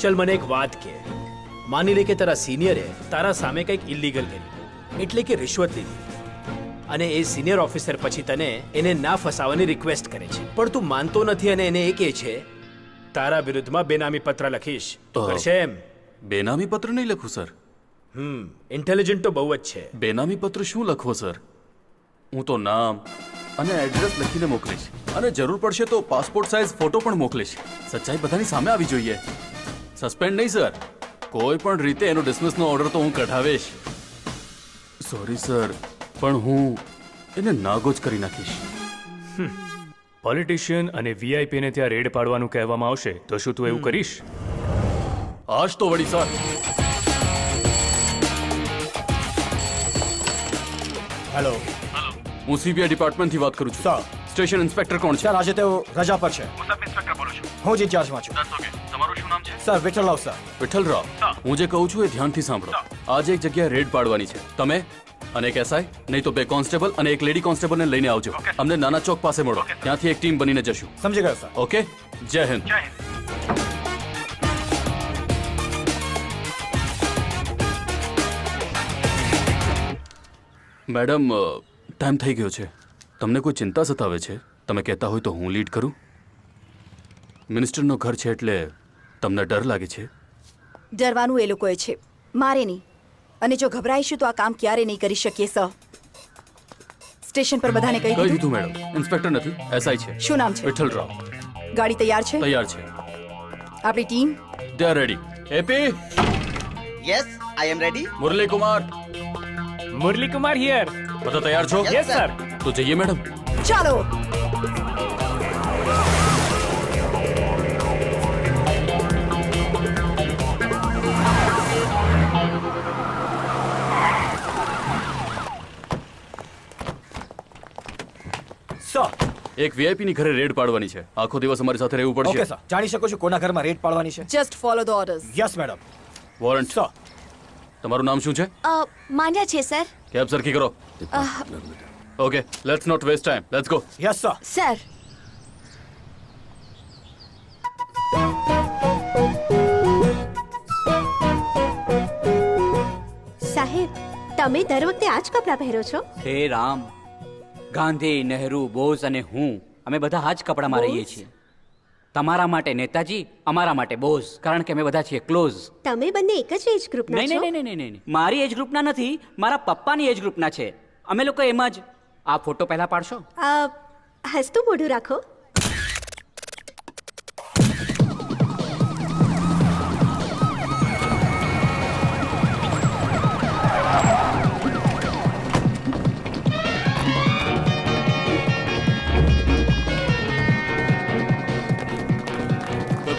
ચલ મને એક વાત કે માની લે કે તારા સિનિયરે તારા સામે કંઈક ઇલીગલ કર્યું. એટલે કે રિશ્વત લીધી. અને એ સિનિયર ઓફિસર પછી તને એને ના ફસાવવાની રિક્વેસ્ટ કરે છે. પણ તું માનતો નથી અને એને એ કહે છે તારા વિરુદ્ધમાં બેનામી પત્ર લખીશ. તો. કરશે એમ. બેનામી પત્ર નહીં લખું સર? હમ ઇન્ટેલિજન્ટ તો બહુ જ છે. બેનામી પત્ર શું લખવો સર? હું તો નામ અને એડ્રેસ લખીને મોકલીશ. અને જરૂર પડશે તો પાસપોર્ટ સાઇઝ ફોટો પણ મોકલીશ. સચ્ચાઈ બધાની સામે આવી જોઈએ. સસ્પેન્ડ નહીં સર કોઈ પણ રીતે એનો ડિસમિસનો ઓર્ડર તો હું કઢાવીશ. સોરી સર પણ હું એને નાગોજ કરી નાખીશ. પોલિટિશિયન અને વીઆઈપીને ત્યાં રેડ પાડવાનું કહેવામાં આવશે તો શું તું એવું કરીશ? આજ તો વળી સર હેલો હું સીબીઆઈ ડિપાર્ટમેન્ટથી વાત કરું છું. સર. સ્ટેશન ઇન્સ્પેક્ટર કોણ છે? સર આજે તેઓ રજા પર છે. હું સબ ઇન્સ્પેક્ટર બોલું છું. તમારું શું નામ છે. સર વિઠ્ઠલરાવ સર વિઠ્ઠલરાવ હું. જે કહું છું એ ધ્યાનથી સાંભળો. આજે એક જગ્યાએ રેડ પાડવાની છે. તમે અને એક એસઆઈ નહીં તો બે કોન્સ્ટેબલ અને એક લેડી કોન્સ્ટેબલને લઈને આવજો. અમને નાના ચોક પાસે મળો. ત્યાંથી એક ટીમ બનીને જશું. સમજી ગયો સર. ઓકે? જય હિન્દ. મેડમ ટાઈમ થઈ ગયો છે. તમને કોઈ ચિંતા સતાવે છે? તમે કહેતા હોય તો હું લીડ કરું. મિનિસ્ટરનો ઘર છે એટલે તમને ડર લાગે છે? ડરવાનું એ લોકોએ છે. મારે નહીં. અને જો ગભરાઈશું તો આ કામ ક્યારે નહીં કરી શકીએ સર? સ્ટેશન પર બધાને કહી કહી દીધું? મેડમ? ઇન્સ્પેક્ટર નથી એસઆઈ છે. શું નામ છે? વિઠ્ઠલ રાવ. ગાડી તૈયાર છે? તૈયાર છે. આપણી team? They are ready AP yes I am ready Murali Kumar Murali Kumar here બધા તૈયાર છો? યસ સર તો જઈએ મેડમ. ચાલો. એક વીઆઈપી ની ઘરે રેડ પાડવાની છે. આખો દિવસ અમારી સાથે રહેવું ઓકે પડશે સર જાણી શકો છો કોના ઘરમાં રેડ પાડવાની છે? Just follow the orders yes madam warrant sir તમારું નામ શું છે? માંડ્યા છે સર કેબ સરખી કરો. Okay let's not waste time let's go yes sir sir સાહેબ તમે દર વખતે આ જ કપડાં પહેરો છો? હે રામ. ગાંધી નહેરુ બોઝ અને હું અમે બધા આ જ કપડામાં રહીએ છીએ. તમારા માટે નેતાજી અમારા માટે બોઝ કારણ કે અમે બધા છીએ ક્લોઝ. તમે બંને એક જ એજ ગ્રુપના નહીં છો? નહીં નહીં નહીં નહીં નહીં. મારી એજ ગ્રુપના નથી મારા પપ્પાની એજ ગ્રુપના છે. અમે લોકો એમ જ આ ફોટો પહેલા પાડશો? અ, હસતું મોઢું રાખો.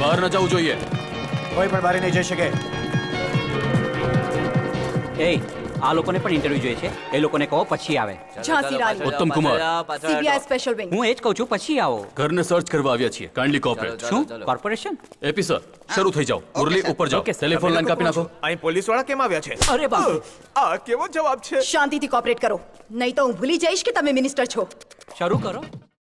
બહાર ન જવું જોઈએ. કોઈ પણ બહાર નહીં જઈ શકે. એ આ લોકોને પણ ઇન્ટરવ્યુ જોઈએ છે. એ લોકોને કહો પછી આવે. ઝાંસી ઉત્તમ કુમાર. સીબીઆઈ સ્પેશિયલ વિંગ હું એ જ કહું છું પછી આવો. ઘરને સર્ચ કરવા આવ્યા છીએ. કાઇન્ડલી કોઓપરેટ શું? કોર્પોરેશન એપી સર શરૂ થઈ જાઓ. મુરલી ઉપર જાઓ. ટેલિફોન લાઈન કાપી નાખો. અહીં પોલીસવાળા કેમ આવ્યા છે? અરે બાપ. આ કેવો જવાબ છે? શાંતિથી કોઓપરેટ કરો. નહીં તો હું ભૂલી જઈશ કે તમે મિનિસ્ટર છો. શરૂ કરો.